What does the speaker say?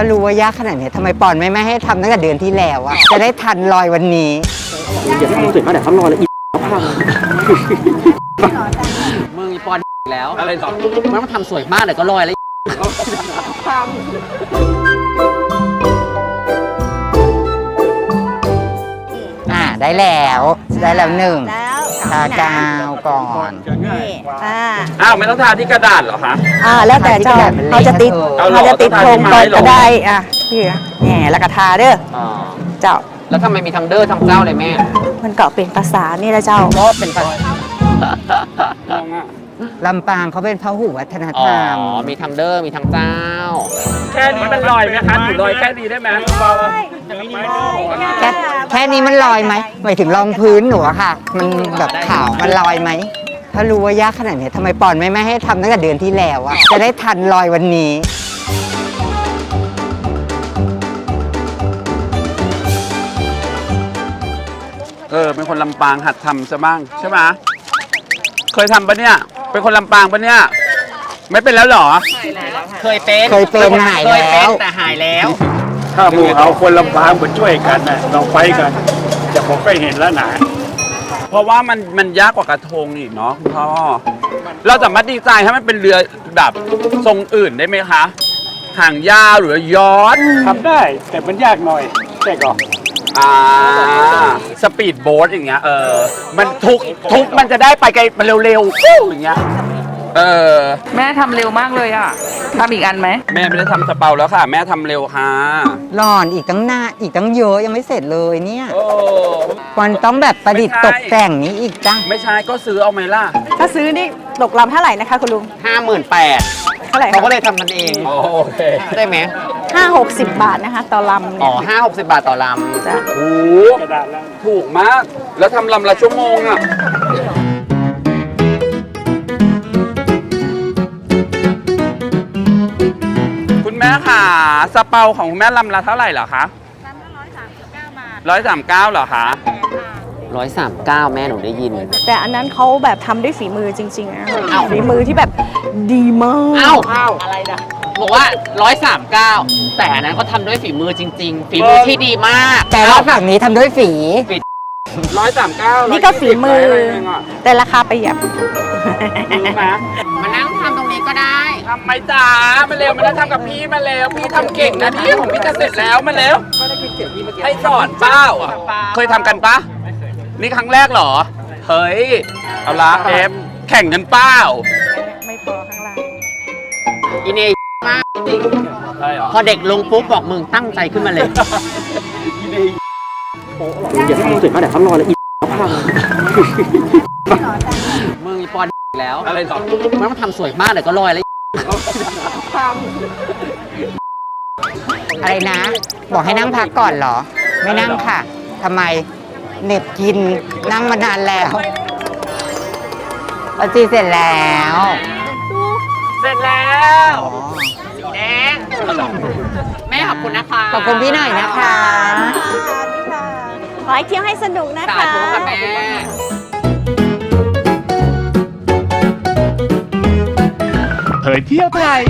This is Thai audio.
ถ้ารู้ว่ายากขนาดเนี้ยทำไมปอนไม่ไม่ให้ทำตั้งแต่เดือนที่แล้วอะจะได้ทันลอยวันนี้ อย่าให้มันเสร็จมาเดี๋ยวเขารอแล้วอีกเขาพังมึงอีปอนอีกแล้วอะไรต่อมันมาทำสวยมากเดี๋ยวก็ลอยแล้วอ่าได้แล้ว ได้แล้วหนึ่ง แล้ว ทากาวก่อนนี่อ่าอ้าวไม่ต้องทาที่กระดาษเหรอคะ อ่าแล้วแต่เจ้าทาที่กระดาษมันเละเขาจะติดเอาเหรอเขาจะติดต้องโคทารงที่ไม้ก่อนเหรอก็ได้อะพี่แหมแล้วก็ทาเด้ออ๋อเจ้าแล้วทำไมมีทั้งเด้อทั้งเจ้าเลยแม่ มันก็เป็นภาษานี่แหละเจ้าเพราะเป็นภาษาลำปางเขาเป็นพหุวัฒนอ๋ธอรรมมีทั้งเด้อมีทั้งเจ้า แค่นี้มันลอยไหมคะหนูลอยแค่นี้ได้ไหมเบา แค่แค่นี้มันลอยไหมหมายถึงรองพื้นหนูอะค่ะ มันแบบขาวมันลอยไหม ถ้ารู้ว่ายากขนาดเนี้ยทำไมปอนไม่ไม่ให้ทำตั้งแต่เดือนที่แล้วอะจะได้ทันลอยวันนี้ เออ เป็นคนลำปางหัดทำซะบ้างใช่ไหมเคยทำปะเนี่ย เป็นคนลำปางปะเนี่ย ไม่เป็นแล้วเหรอ เคยเป็นเคยเป็นหายเคยเป็แล้นวแต่หายแล้ว ถ้าหมู่เอาคนลำพางมาช่วยกันนะเราไปกันจะผมก็เห็นแล้วนะเพราะว่ามันมันยากกว่ากระทงอีกเนาะคุณพ่อเราสามารถดีไซน์ให้มันเป็นเรือแบบทรงอื่นได้ไหมคะหางยาวหรือย้อนทำได้ แต่มันยากหน่อยใช่ก่อนอ่าสปีดโบ๊ทอย่างเงี้ยเออมันทุกทุกมันจะได้ไปไกลมันเร็วๆฟู่อย่างเงี้ย เออ แม่ทำเร็วมากเลยอะทำอีกอันไหมแม่ไม่ได้ทำสเปาแล้วค่ะ แม่ทำเร็วค่ะรอนอีกตั้งหน้าอีกตั้งเยอะยังไม่เสร็จเลยเนี่ยโอ้ปอนต้องแบบประดิษฐ์ไม่ตใช่ กแต่งนี้อีกจ้ะไม่ใช่ก็ซื้อเอาไหมล่ะถ้าซื้อนี่ตกลำเท่าไหร่นะคะคุณลุงห้าหมื่นแปดเท่าไหร่เขาก็เลยทำมันเองโอเคได้ไหมห้าหกสิบบาทนะคะ ต่อลำอ๋เนี่อย ห้าหกสิบบาทต่อลำจ้ะ โอ้โหกระดาษแล้วถูกมาก แล้วทำลำละชั่วโมงอะ ม่ค่ะสเปาของคุณแม่ลำละเท่าไหร่เหรอคะลำละร้อยสามสิบเก้าบาทร้อยสามเก้าเหรอคะร้อยสามเก้าแม่หนูได้ยิน แต่อันนั้นเขาแบบทำด้วยฝีมือจริงๆนะอ้าวฝีมือที่แบบดีมาก เอ้าอะไรนะบอกว่าร้อยสามเก้าแต่อันนั้นเขาทำด้วยฝีมือจริง ๆ ฝีมือที่ดีมาก แต่ว่าฝั่งนี้ทำด้วยฝี ร้อยสามเก้านี่ก็ฝีมือ แต่ราคาประหยัด นะมานั่งทำตรงนี้ก็ได้ ทำไหมจ๋ามาเร็วมานั่งทำกับพี่มาเร็วพี่ทำเก่งนะนี่ของพี่จะเสร็จแล้วมาเร็วให้สอนเป้าอะเคยทำกันปะนี่ครั้งแรกเหรอ เฮ้ย เอาละเอฟแข่งกันเป้าไม่พอข้างล่างอินเนยมากจริงใช่เหรอพอเด็กลงปุ๊บบอกมึงตั้งใจขึ้นมาเลย อย่าให้มันเสร็จมาเดี๋ยวเขารอแล้วอีกเขาพังมึงอีปอนอีกแล้วอะไรต่อมันมาทำสวยมากเดี๋ยวก็ลอยแล้วอะไรนะ บอกให้นั่งพักก่อนเหรอ ไม่นั่งค่ะทำไมเหน็บกินนั่งมานานแล้วปาจีเสร็จแล้ว เสร็จแล้วอ๋อสีแดงแม่ขอบคุณนะคะ ขอบคุณพี่หน่อยนะคะ ขอให้เที่ยวให้สนุกนะสาคะ ธุค่ะแม่ เผยเที่ยวไทย